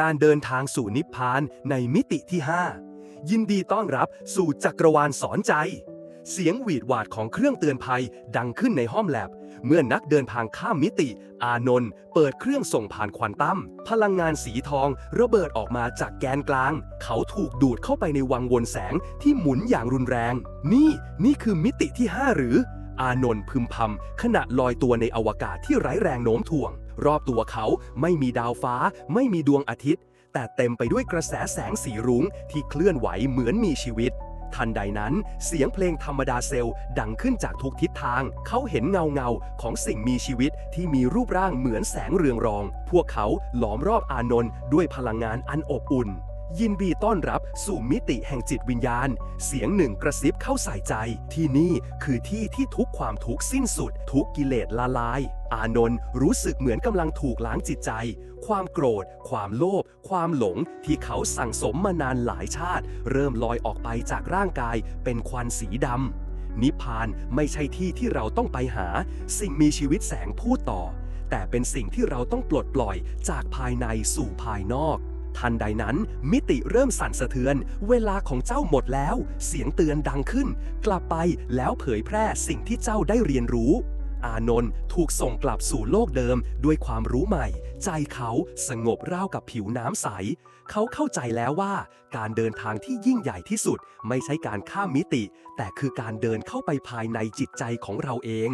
การเดินทางสู่นิพพานในมิติที่ 5 ยินดีต้อนรับสู่จักรวาลสอนใจ เสียงหวีดหวาดของเครื่องเตือนภัยดังขึ้นในห้องแลบ เมื่อนักเดินทางข้ามมิติ อานนท์เปิดเครื่องส่งผ่านควอนตั้มพลังงานสีทองระเบิดออกมาจากแกนกลาง เขาถูกดูดเข้าไปในวังวนแสงที่หมุนอย่างรุนแรง นี่นี่คือมิติที่ 5 หรือ อานนท์พึมพำขณะลอยตัวในอวกาศที่ไร้แรงโน้มถ่วง รอบตัวเขาไม่มีดาวฟ้า ไม่มีดวงอาทิตย์ แต่เต็มไปด้วยกระแสแสงสีรุ้งที่เคลื่อนไหวเหมือนมีชีวิต ทันใดนั้นเสียงเพลงธรรมดาเซลล์ดังขึ้นจากทุกทิศทาง เขาเห็นเงาเงาของสิ่งมีชีวิตที่มีรูปร่างเหมือนแสงเรืองรอง พวกเขาหลอมรอบอานนท์ด้วยพลังงานอันอบอุ่นยินดีต้อนรับสู่มิติแห่งจิตวิญญาณ เสียงหนึ่งกระซิบเข้าใส่ใจ ที่นี่คือที่ที่ทุกความทุกข์สิ้นสุด ทุกกิเลสละลาย อานนท์รู้สึกเหมือนกำลังถูกล้างจิตใจ ความโกรธ ความโลภ ความหลง ที่เขาสั่งสมมานานหลายชาติ เริ่มลอยออกไปจากร่างกายเป็นควันสีดำนิพพานไม่ใช่ที่ที่เราต้องไปหา สิ่งมีชีวิตแสงพูดต่อ แต่เป็นสิ่งที่เราต้องปลดปล่อยจากภายในสู่ภายนอกทันใดนั้น มิติเริ่มสั่นสะเทือน เวลาของเจ้าหมดแล้ว เสียงเตือนดังขึ้น กลับไปแล้วเผยแพร่สิ่งที่เจ้าได้เรียนรู้ อานนท์ถูกส่งกลับสู่โลกเดิมด้วยความรู้ใหม่ ใจเขาสงบราวกับผิวน้ำใส เขาเข้าใจแล้วว่า การเดินทางที่ยิ่งใหญ่ที่สุด ไม่ใช่การข้ามมิติ แต่คือการเดินเข้าไปภายในจิตใจของเราเอง